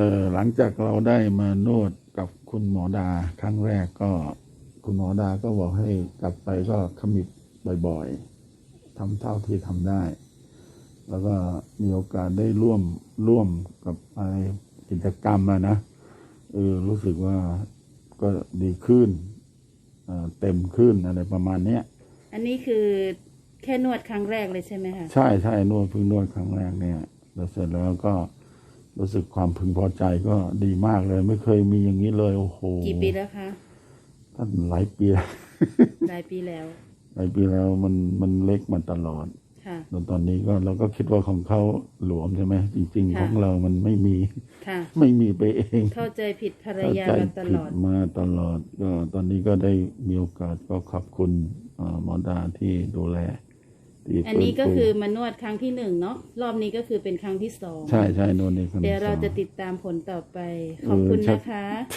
ออหลังจากเราได้มานวดกับคุณหมอดาครั้งแรกก็คุณหมอดาก็บอกให้กลับไปก็ขมิบบ่อยๆทำเท่าที่ทำได้ แล้วก็มีโอกาสได้ร่วมร่วมกับอะไรกิจกรรมอะนะเออรู้สึกว่าก็ดีขึ้นเอ่อเต็มขึ้นอะไรประมาณเนี้ยอันนี้คือแค่นวดครั้งแรกเลยใช่ไหมคะใช่ใช่นวดเพิ่งนวดครั้งแรกเนี่ยแล้วเสร็จแล้วก็ รู้สึกความพึงพอใจก็ดีมากเลย ไม่เคยมีอย่างนี้เลยโอ้โหกี่ปีแล้วคะท่านหลายปีแล้วหลายปีแล้วหลายปีแล้วมันมันเล็กมาตลอดค่ะแล้วตอนนี้ก็เราก็คิดว่าของเขาหลวมใช่ไหมจริงๆค่ะของเรามันไม่มีค่ะไม่มีไปเอง เข้าใจผิดภรรเข้ายาใจมาตผิลดอดมาตลอด ก็ตอนนี้ก็ได้มีโอกาสก็ขอบคุณเอ่อหมอดาที่ดูแล ที่อันนี้ก็ฟื้ฟูคือมานวดครั้งที่หนึ่งเนาะรอบนี้ก็คือเป็นครั้งที่สองใช่ใช่นวดในครั้งที่เดี๋ยวเราสอง จะติดตามผลต่อไปขอบคุณเออชักนะคะ